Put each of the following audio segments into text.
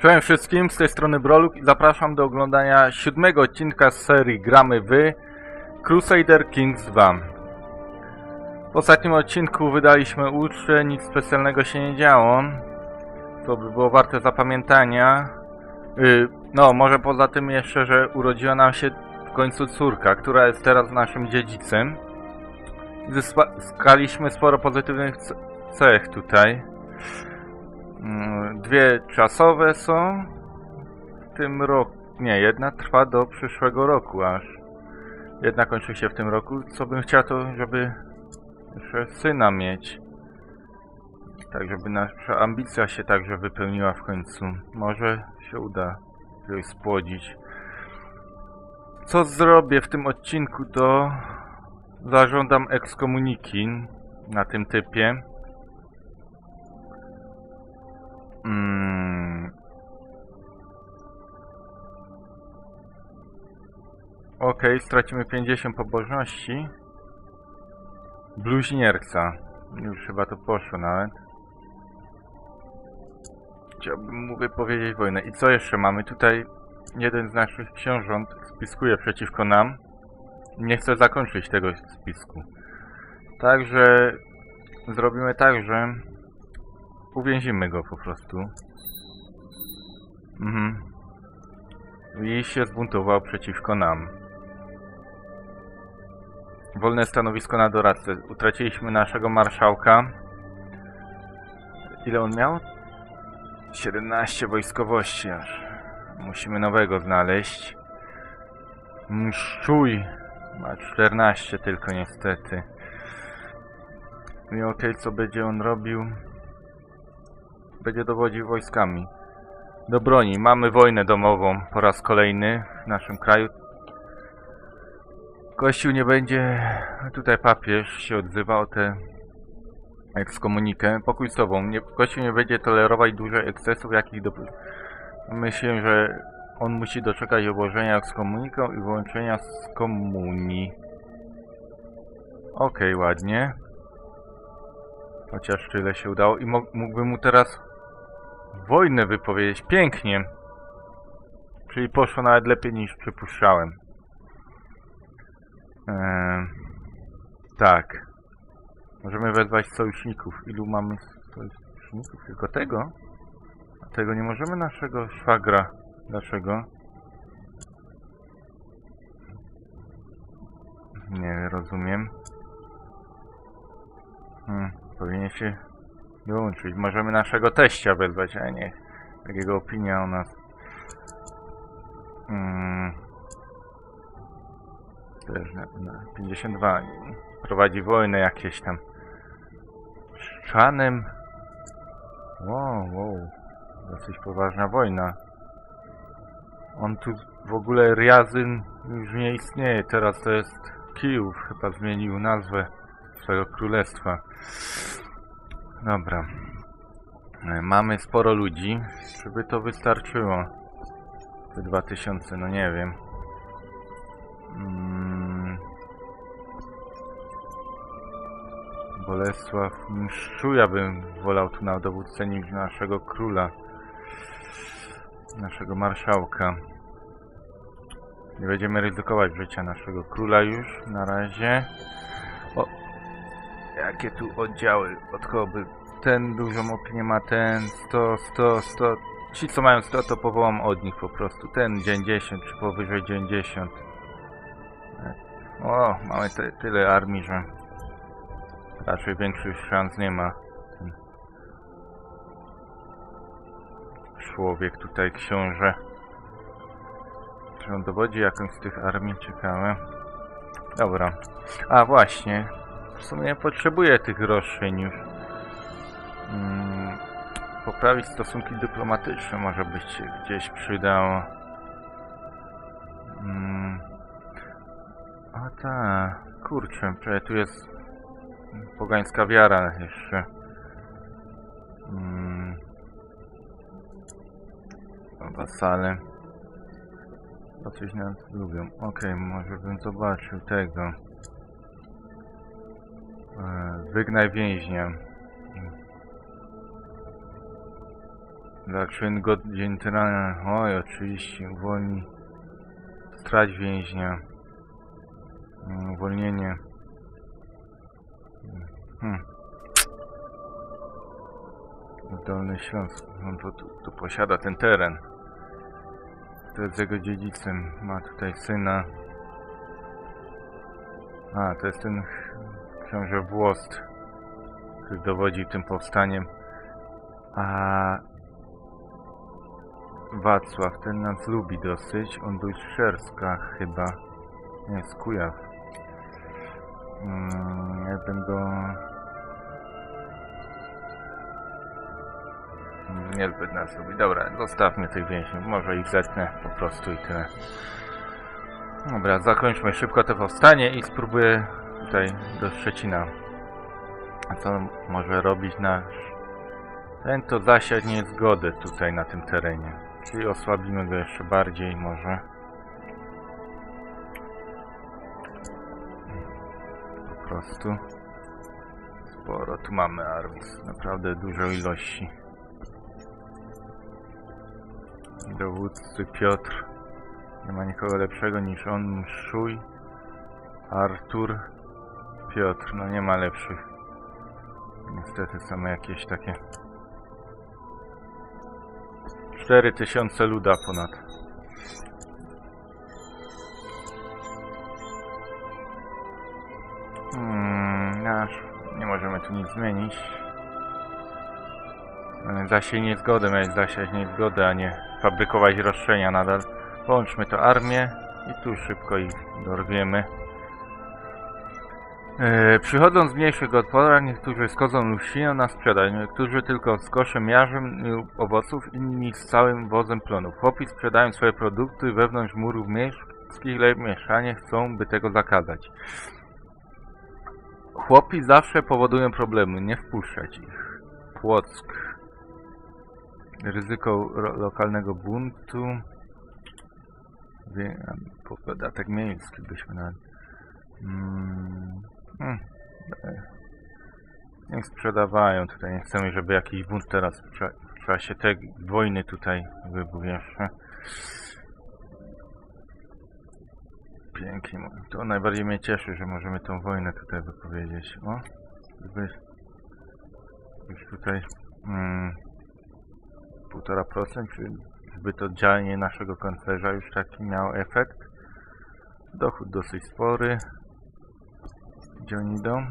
Cześć wszystkim, z tej strony Broluk i zapraszam do oglądania siódmego odcinka z serii Gramy Wy Crusader Kings 2. W ostatnim odcinku wydaliśmy ucztę, nic specjalnego się nie działo. To by było warte zapamiętania. Yy, no, może poza tym jeszcze, że urodziła nam się w końcu córka, która jest teraz naszym dziedzicem. Zyskaliśmy sporo pozytywnych ce- cech tutaj. Mm, Dwie czasowe są w tym roku. Nie, jedna trwa do przyszłego roku aż. Jedna kończy się w tym roku. Co bym chciał to, żeby jeszcze syna mieć. Tak, żeby nasza ambicja się także wypełniła w końcu. Może się uda coś spłodzić. Co zrobię w tym odcinku, to zażądam ekskomuniki na tym typie. Mm. Okej, stracimy 50 pobożności. Bluźnierca. Już chyba to poszło nawet. Chciałbym mu wypowiedzieć wojnę. I co jeszcze mamy? Tutaj jeden z naszych książąt spiskuje przeciwko nam. Nie chce zakończyć tego spisku. Także zrobimy tak, że uwięzimy go po prostu. Mhm. I się zbuntował przeciwko nam. Wolne stanowisko na doradcę. Utraciliśmy naszego marszałka. Ile on miał? 17 wojskowości aż. Musimy nowego znaleźć. Mszczuj. Ma 14 tylko niestety. I okej, co będzie on robił? Będzie dowodził wojskami. Do broni. Mamy wojnę domową po raz kolejny w naszym kraju. Kościół nie będzie... Tutaj papież się odzywa o tę ekskomunikę. Pokój z tobą. Nie, Kościół nie będzie tolerować dużych ekscesów, jakich do... Myślę, że on musi doczekać obłożenia ekskomuniką i wyłączenia z komunii. Okej, ładnie. Chociaż tyle się udało i mógłbym mu teraz wojnę wypowiedzieć. Pięknie. Czyli poszło nawet lepiej niż przypuszczałem. Eee, tak. Możemy wezwać sojuszników. Ilu mamy sojuszników? Tylko tego? A tego nie możemy naszego szwagra. Dlaczego? Nie rozumiem. Hmm, powinien się wyłączyć. Możemy naszego teścia wezwać, a nie. Takiego opinia o nas. Hmm. Też na, na 52. Prowadzi wojnę jakieś tam. Z Czanem. Wow, wow. Dosyć poważna wojna. On tu w ogóle Riazyn już nie istnieje. Teraz to jest Kijów. Chyba zmienił nazwę swojego królestwa. Dobra. E, Mamy sporo ludzi. Żeby to wystarczyło. Te 2000, no nie wiem. Mm. Bolesław Mszczuja bym wolał tu na dowódcę niż naszego króla. Naszego marszałka. Nie będziemy ryzykować życia naszego króla już na razie. Jakie tu oddziały od kogo by ten dużą opinię ma, ten 100, 100, 100. Ci co mają 100 to powołam od nich po prostu. Ten 90 czy powyżej 90. O, mamy te, tyle armii, że raczej większych szans nie ma. Ten człowiek tutaj, książę. Czy on dowodzi jakąś z tych armii? Ciekawe. Dobra. A właśnie, w sumie nie potrzebuję tych roszczeń już. Mm, poprawić stosunki dyplomatyczne może być się gdzieś przydało. Mm. A ta, kurczę, tu jest pogańska wiara jeszcze. Mm. Wasale. Coś nas lubią. Okej, może bym zobaczył tego. E, Wygnaj więźnia. Dla czyn godzin tyrana. Oj, oczywiście, uwolni. Strać więźnia. Mm, Uwolnienie. Hmm. Dolny Śląsk. On to, tu, tu posiada ten teren. To jest jego dziedzicem. Ma tutaj syna. A, to jest ten książę Włost, który tym powstaniem. A Wacław, ten nas lubi dosyć. On był Szerska chyba. Nie, z Kujaw. Mm, jakbym go... Niezbyt nas lubi. Dobra, zostawmy tych więźniów. Może ich zetnę po prostu i tyle. Dobra, zakończmy szybko to powstanie i spróbuję tutaj do Szczecina. A co może robić nasz... Ten to zasiać niezgodę tutaj na tym terenie. Czyli osłabimy go jeszcze bardziej może. Po prostu. Sporo tu mamy armii. Naprawdę dużo ilości. Dowódcy Piotr. Nie ma nikogo lepszego niż on. Mszuj. Artur. Piotr. No nie ma lepszych. Niestety są jakieś takie 4000 luda ponad. Hmm, nasz, nie możemy tu nic zmienić. Zasiej niezgodę, miałeś zasiać niezgodę, a nie fabrykować roszczenia nadal. Połączmy to armię i tu szybko ich dorwiemy. E, przychodzą z mniejszych gospodarstw, niektórzy skodzą lub na sprzedaż, niektórzy tylko z koszem jarzem lub owoców, inni z całym wozem plonów. Chłopi sprzedają swoje produkty wewnątrz murów miejskich, lecz mieszkanie chcą, by tego zakazać. Chłopi zawsze powodują problemy, nie wpuszczać ich. Płock. Ryzyko lokalnego buntu. Wie, a, podatek miejski byśmy na... Mm, hmm, Niech sprzedawają tutaj, nie chcemy, żeby jakiś bunt teraz w, cza w czasie tej wojny tutaj wybuchł jeszcze. Pięknie, to najbardziej mnie cieszy, że możemy tą wojnę tutaj wypowiedzieć. O, żeby już tutaj mm, 1,5%, czy zbyt oddzielnie naszego koncerza już taki miał efekt. Dochód dosyć spory. Gdzie oni idą?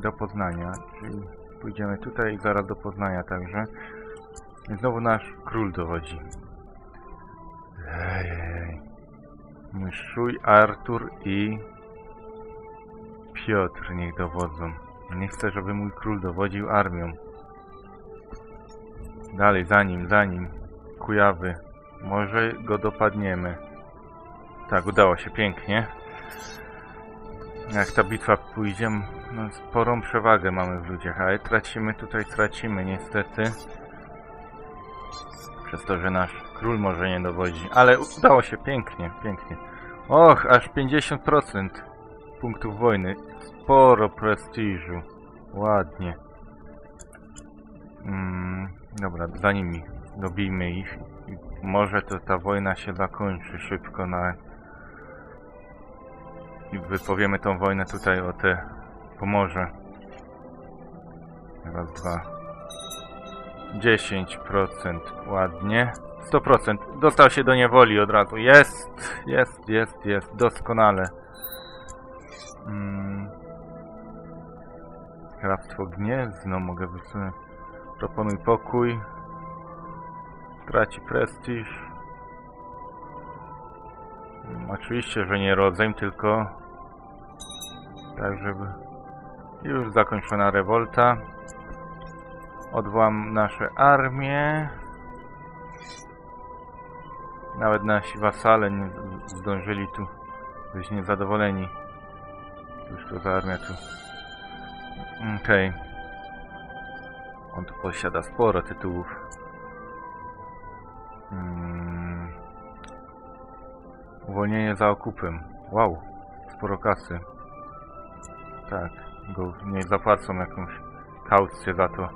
Do Poznania, czyli pójdziemy tutaj i zaraz do Poznania także. Znowu nasz król dowodzi. Ejej. Myszuj, Artur i Piotr niech dowodzą. Nie chcę, żeby mój król dowodził armią. Dalej, za nim, za nim. Kujawy. Może go dopadniemy. Tak, udało się, pięknie. Jak ta bitwa pójdzie, no sporą przewagę mamy w ludziach, ale tracimy tutaj, tracimy niestety. Przez to, że nasz król może nie dowodzi. Ale udało się, pięknie, pięknie. Och, aż 50% punktów wojny. Sporo prestiżu. Ładnie. Mm, dobra, za nimi. Dobijmy ich. Może to ta wojna się zakończy szybko na... I wypowiemy tą wojnę tutaj o te Pomorze. Raz, dwa. 10%. Ładnie. 100%. Dostał się do niewoli od razu. Jest, jest, jest, jest. Doskonale. Mm. Hrabstwo Gniezno mogę wysunąć. Proponuj pokój. Traci prestiż. Mm, Oczywiście, że nie rodzeń, tylko tak, żeby już zakończona rewolta. Odwołam nasze armie. Nawet nasi wasale nie zdążyli tu być niezadowoleni. Już to za armia tu. Okej. On tu posiada sporo tytułów. Mm. Uwolnienie za okupem. Wow, sporo kasy. Tak, go niech zapłacą jakąś kaucję za to.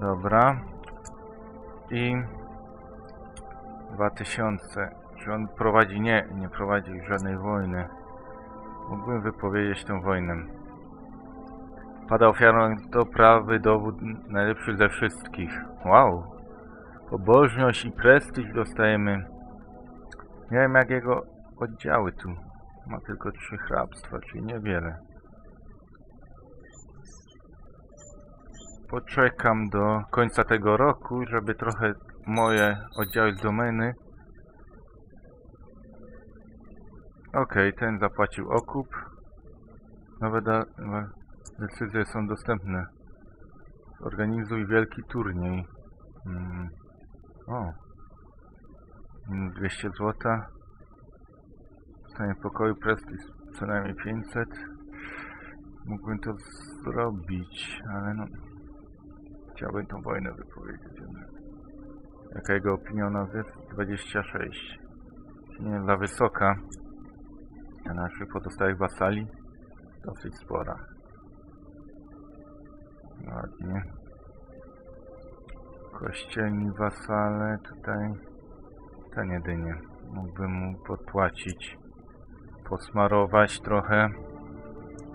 Dobra. i 2000. Czy on prowadzi? Nie, nie prowadzi żadnej wojny. Mógłbym wypowiedzieć tę wojnę. Pada ofiarą to prawy dowód najlepszy ze wszystkich. Wow. Pobożność i prestiż dostajemy. Nie wiem jak jego oddziały tu. Ma tylko trzy hrabstwa, czyli niewiele. Poczekam do końca tego roku, żeby trochę moje oddziały z domeny. Okej, ten zapłacił okup. Nowe, nowe decyzje są dostępne. Zorganizuj wielki turniej. Mm. O. Minus 200 złota. Stanie pokoju prestiż co najmniej 500. Mógłbym to zrobić, ale no... Chciałbym tą wojnę wypowiedzieć. Jaka jego opinia o nas jest? 26. Nie za wysoka. A naszych pozostałych wasali dosyć spora. Ładnie. Kościelni wasale tutaj. Ten jedynie. Mógłbym mu podpłacić. Posmarować trochę.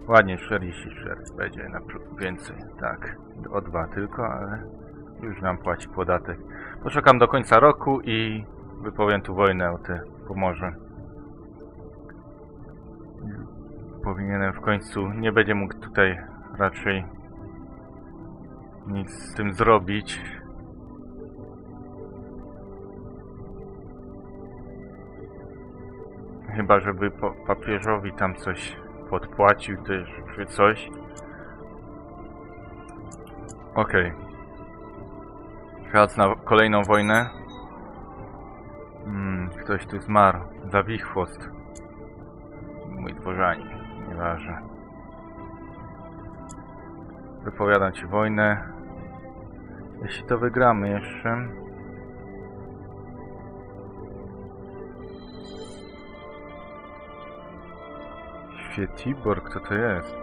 Ładnie, 44 będzie na więcej. Tak, o dwa tylko, ale już nam płaci podatek. Poczekam do końca roku i wypowiem tu wojnę o te Pomorze. Powinienem w końcu, nie będzie mógł tutaj raczej nic z tym zrobić. Chyba, żeby papieżowi tam coś podpłacił też, czy coś. Okej. Czas na kolejną wojnę. Hmm, ktoś tu zmarł. Zawichwost. Mój dworzanin. Nieważne. Wypowiadam ci wojnę. Jeśli to wygramy jeszcze. Świetibor, kto to jest?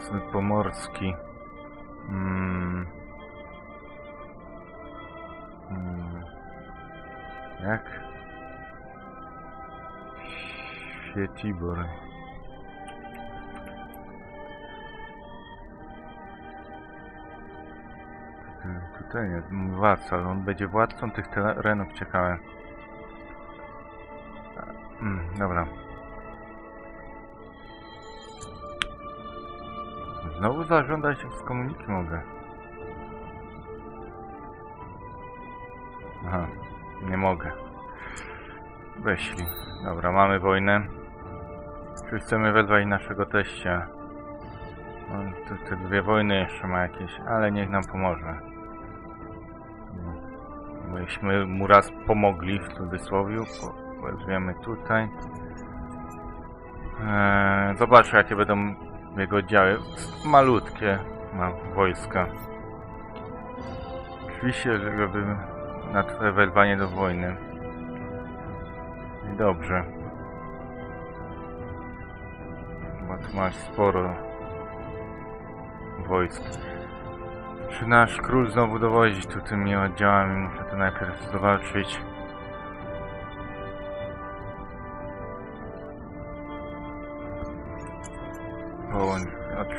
Syn pomorski. Mm. Mm. Jak? Świetibor. Hmm, Tutaj jest mój wasal, on będzie władcą tych terenów, ciekawe. Mm, dobra. Znowu zażądać z komuniki mogę. Aha, nie mogę. Weźli. Dobra, mamy wojnę. Czy chcemy wezwać naszego teścia? On te, te dwie wojny jeszcze ma jakieś, ale niech nam pomoże. Myśmy mu raz pomogli w cudzysłowiu. Po, wezwiemy tutaj. Eee, zobaczę jakie będą jego oddziały. Malutkie ma wojska. Oczywiście, żeby na twoje wezwanie do wojny. Dobrze. Bo tu masz sporo wojsk. Czy nasz król znowu dowodzi tu tymi oddziałami? Muszę to najpierw zobaczyć.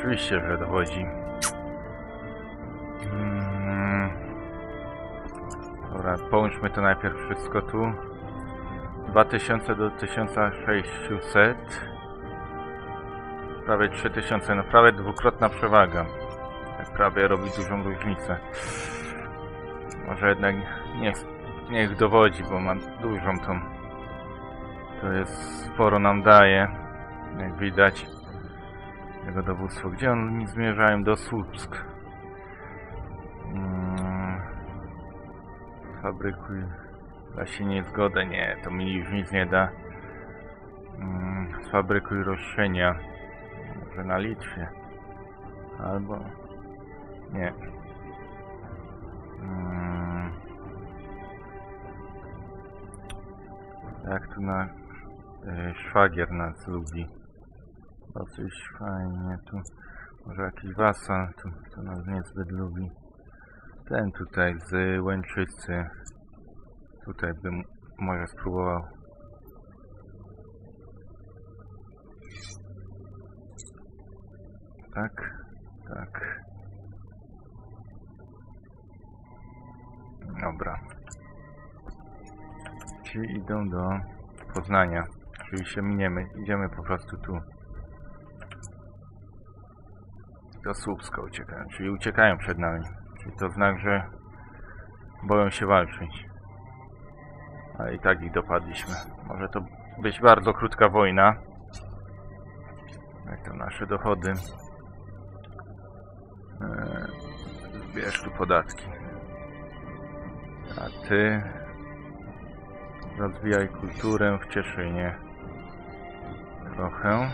Oczywiście, że dowodzi. Mm. Dobra, połączmy to najpierw wszystko tu. 2000 do 1600. Prawie 3000, no prawie dwukrotna przewaga. Tak prawie robi dużą różnicę. Może jednak niech, niech dowodzi, bo ma dużą tą. To jest sporo nam daje. Jak widać. Jego dowództwo. Gdzie oni zmierzają? Do Słupsk. Mm. Fabrykuj. Da się nie zgodę. Nie, to mi już nic nie da. Mm. Fabrykuj roszczenia. Może na Litwie. Albo... Nie. Mm. Jak tu na... y, szwagier nas lubi. Dosyć fajnie tu. Może jakiś wasal tu, to nas niezbyt lubi. Ten tutaj z Łęczycy. Tutaj bym może spróbował. Tak, tak. Dobra. Ci idą do Poznania. Czyli się miniemy. Idziemy po prostu tu. Do Słupska uciekają. Czyli uciekają przed nami. Czyli to znak, że boją się walczyć. Ale i tak ich dopadliśmy. Może to być bardzo krótka wojna. Jak to nasze dochody. Eee, zbierz tu podatki. A ty rozwijaj kulturę w Cieszynie. Trochę.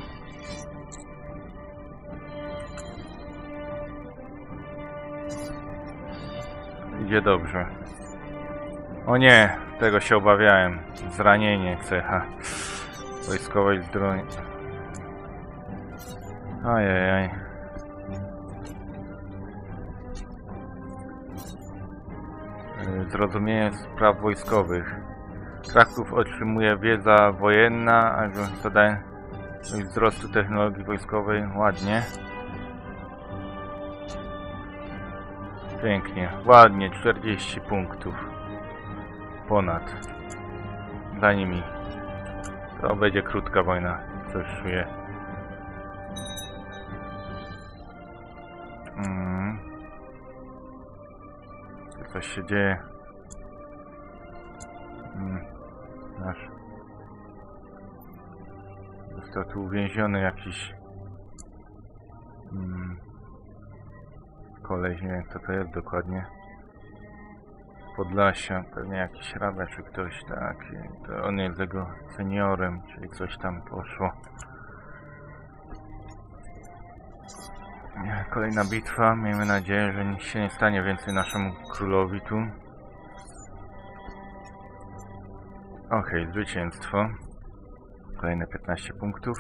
Idzie dobrze. O nie, tego się obawiałem. Zranienie cecha wojskowej zdrowi. Ajajaj. Y, Zrozumienie spraw wojskowych. Kraków otrzymuje wiedza wojenna, a zadaje wzrostu technologii wojskowej. Ładnie. Pięknie, ładnie, 40 punktów. Ponad. Za nimi. To będzie krótka wojna, coś czuję. Mm. Coś się dzieje. Mm. Nasz. Został tu uwięziony jakiś. Koleś, nie wiem co to jest dokładnie. Z Podlasia, pewnie jakiś hrabia czy ktoś taki. To on jest jego seniorem, czyli coś tam poszło. Kolejna bitwa. Miejmy nadzieję, że nic się nie stanie więcej naszemu królowi tu. Okej, zwycięstwo. Kolejne 15 punktów.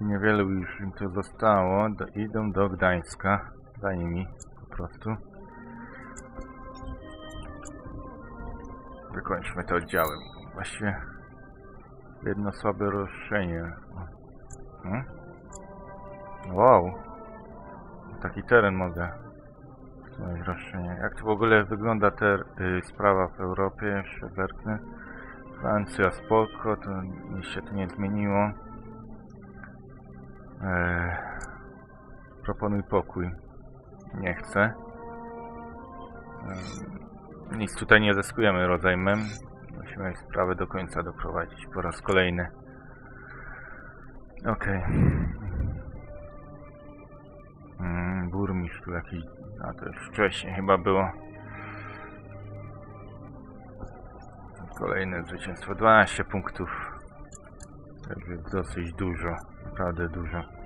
Niewiele już im tu zostało. Do, idą do Gdańska. Za nimi po prostu. Wykończmy te oddziały. Właściwie jedno słabe roszczenie. Hmm? Wow. Taki teren mogę wsunąć. Jak to w ogóle wygląda ta y, sprawa w Europie? Jeszcze. Francja spoko, to nic się tu nie zmieniło. Eee, proponuj pokój. Nie chcę. Nic tutaj nie zyskujemy rodzajmem. Musimy sprawę do końca doprowadzić po raz kolejny. Okej. Mm, burmistrz tu jakiś... A to już wcześniej chyba było. Kolejne zwycięstwo. 12 punktów. Także dosyć dużo. Naprawdę dużo.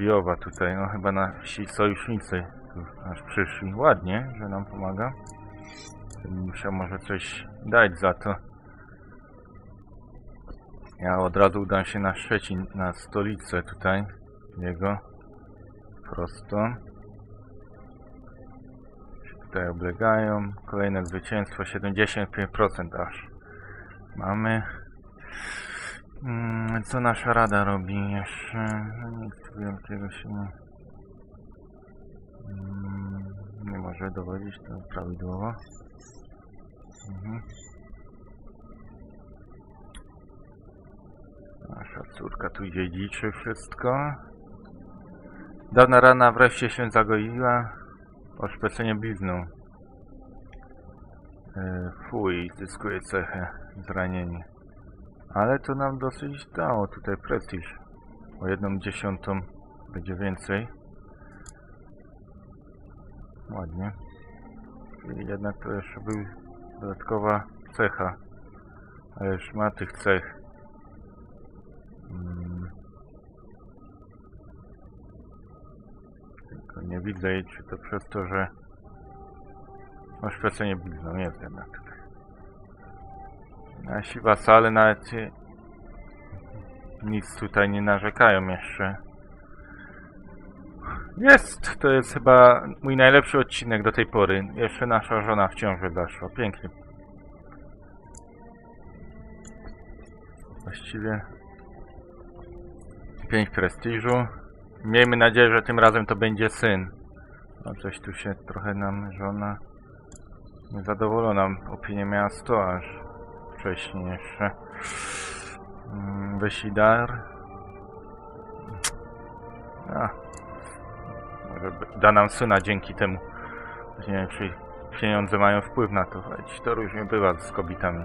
Kijowa tutaj, no chyba nasi sojusznicy tu aż przyszli. Ładnie, że nam pomaga. Musiał może coś dać za to. Ja od razu udam się na Szczecin, na stolicę tutaj jego. Prosto. Tutaj oblegają. Kolejne zwycięstwo 75% aż. Mamy. Mm, co nasza rada robi jeszcze? No nic wielkiego się nie... Mm, nie może dowodzić to prawidłowo. Mhm. Nasza córka tu dziedziczy wszystko. Dawna rana wreszcie się zagoiła. Oszpecenie blizną. E, fuj, zyskuje cechę zranienie. Ale to nam dosyć dało tutaj prestiż. O jedną dziesiątą będzie więcej. Ładnie. Czyli jednak to jeszcze był dodatkowa cecha. Ale już ma tych cech. Mm. Tylko nie widzę czy to przez to, że oszpecenie blizną jest jednak. Nasi wasale nawet nic tutaj nie narzekają jeszcze. Jest! To jest chyba mój najlepszy odcinek do tej pory. Jeszcze nasza żona w ciąży zaszła. Pięknie. Właściwie... 5 prestiżu. Miejmy nadzieję, że tym razem to będzie syn. No coś tu się trochę nam żona niezadowolona. Opinię miała 100 aż wcześniej jeszcze. Mm, Wysi dar. A, może da nam syna dzięki temu. Nie wiem, czy pieniądze mają wpływ na to, choć to różnie bywa z kobietami.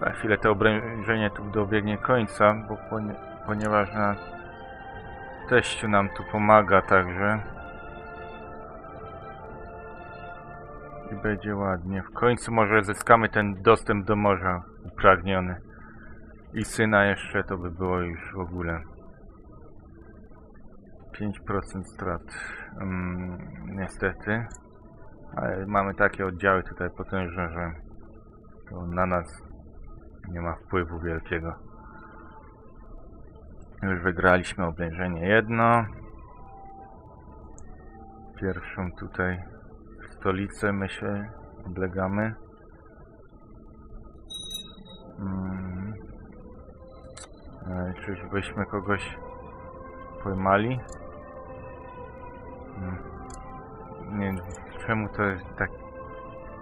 Na chwilę to obrężenie tu dobiegnie końca, bo ponie, ponieważ na teściu nam tu pomaga także. Będzie ładnie. W końcu może zyskamy ten dostęp do morza upragniony. I syna jeszcze to by było już w ogóle. 5% strat. Mm, niestety. Ale mamy takie oddziały tutaj potężne, że to na nas nie ma wpływu wielkiego. Już wygraliśmy oblężenie jedno. Pierwszą tutaj stolicę my się oblegamy. Mm. E, Czyżbyśmy kogoś pojmali? Mm. Nie wiem, czemu to jest tak...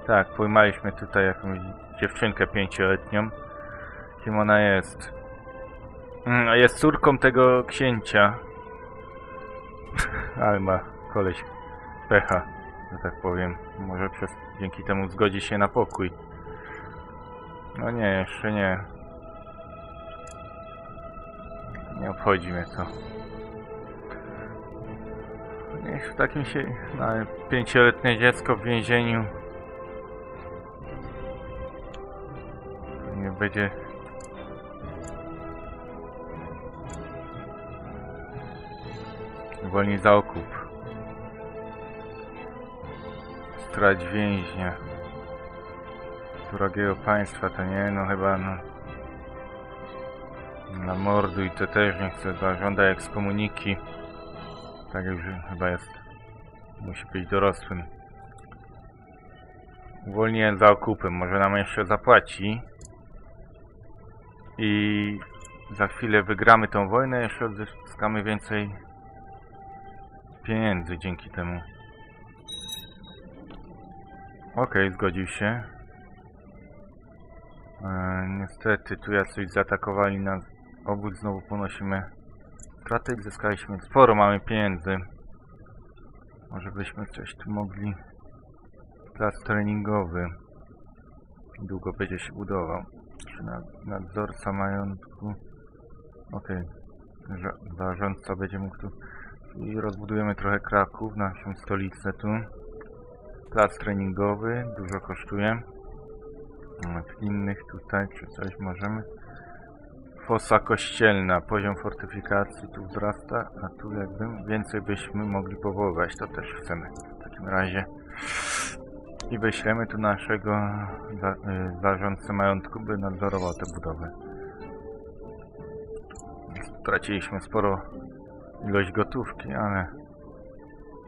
Tak, pojmaliśmy tutaj jakąś dziewczynkę pięcioletnią. Kim ona jest? Mm, a jest córką tego księcia. Ale ma koleś pecha, że tak powiem. Może przez, dzięki temu zgodzi się na pokój. No nie, jeszcze nie. Nie obchodzi mnie to. Niech w takim się... No, pięcioletnie dziecko w więzieniu... Nie będzie... Wolni za okup. Strać więźnia. Drogiego państwa to nie, no chyba no... Na mordu i to też nie chcę, zażąda ekskomuniki. Tak już chyba jest. Musi być dorosłym. Uwolniłem za okupem, może nam jeszcze zapłaci. I za chwilę wygramy tą wojnę, jeszcze odzyskamy więcej pieniędzy dzięki temu. Okej, zgodził się. E, niestety, tu jacyś zaatakowali nas. Obóz znowu ponosimy straty. Zyskaliśmy sporo, mamy pieniędzy. Może byśmy coś tu mogli... Plac treningowy. Długo będzie się budował. Czy na, nadzorca majątku. Okej. Okay. Zarządca będzie mógł tu... I rozbudujemy trochę Kraków, naszą stolicę tu. Plac treningowy, dużo kosztuje. W innych tutaj, czy coś możemy. Fosa kościelna, poziom fortyfikacji tu wzrasta, a tu jakby więcej byśmy mogli powoływać, to też chcemy w takim razie. I wyślemy tu naszego za, y, zarządcę majątku, by nadzorował tę budowę. Straciliśmy sporo ilość gotówki, ale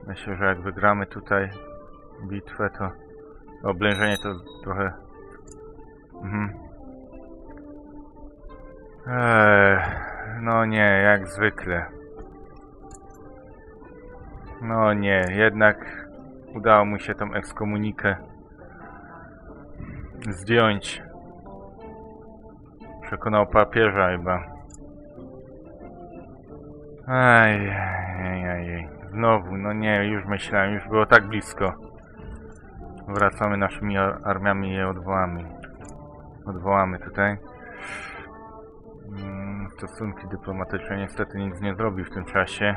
myślę, że jak wygramy tutaj bitwę, to oblężenie to trochę... Mhm. Eee, no nie, jak zwykle. No nie, jednak udało mu się tą ekskomunikę zdjąć. Przekonał papieża chyba. Aj, aj, aj, aj. Znowu, no nie, już myślałem, już było tak blisko. Wracamy naszymi ar- armiami i je odwołamy. Odwołamy tutaj. Mm, stosunki dyplomatyczne niestety nic nie zrobi w tym czasie.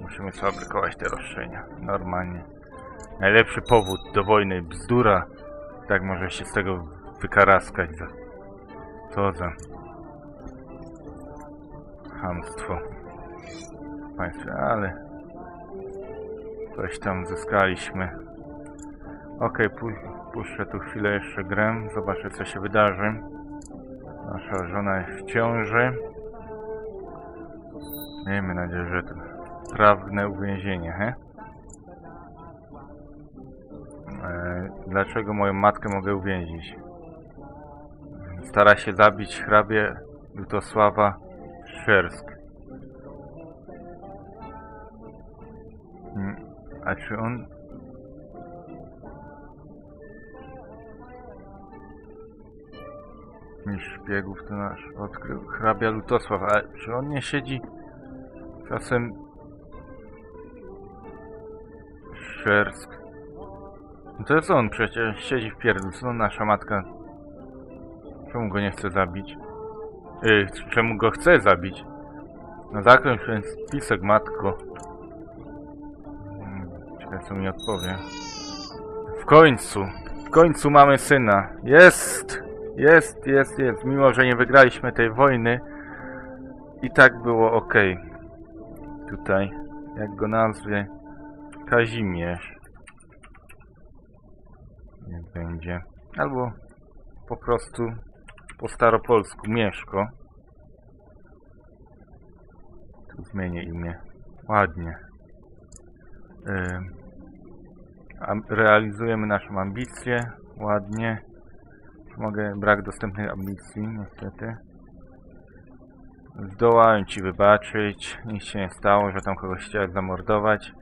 Musimy sfabrykować te roszczenia. Normalnie. Najlepszy powód do wojny. Bzdura. Tak może się z tego wykaraskać. Za... Co za... Hamstwo. Państwie, ale... Coś tam zyskaliśmy. Pu puszczę tu chwilę jeszcze grę. Zobaczę co się wydarzy. Nasza żona jest w ciąży. Miejmy nadzieję, że to prawne uwięzienie, he? E, dlaczego moją matkę mogę uwięzić? Stara się zabić hrabie Lutosława Szersk. Mm, A czy on... Mistrz szpiegów to nasz odkrył hrabia Lutosław, ale czy on nie siedzi czasem... Szersk? No to jest on przecież, siedzi w pierdlu, co nasza matka Czemu go nie chce zabić? Yy, czemu go chce zabić? No zakończ ten spisek, matko. Ciekawe, co mi odpowie. W końcu! W końcu mamy syna! Jest! Jest, jest, jest. Mimo, że nie wygraliśmy tej wojny, i tak było ok. Tutaj, jak go nazwie, Kazimierz. Nie będzie. Albo po prostu po staropolsku Mieszko. Tu zmienię imię. Ładnie. Am- realizujemy naszą ambicję. Ładnie. Mogę, brak dostępnej ambicji, niestety. Zdołałem ci wybaczyć. Nic się nie stało, że tam kogoś chciałem zamordować.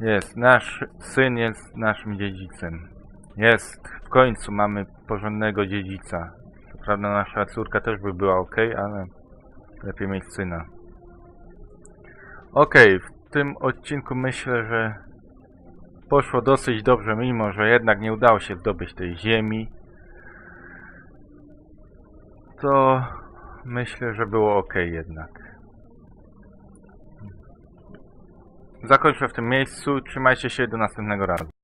Jest, nasz syn jest naszym dziedzicem. Jest, w końcu mamy porządnego dziedzica. Co prawda nasza córka też by była ok, ale lepiej mieć syna. Ok, w tym odcinku myślę, że poszło dosyć dobrze, mimo że jednak nie udało się zdobyć tej ziemi. To myślę, że było ok jednak. Zakończę w tym miejscu. Trzymajcie się do następnego razu.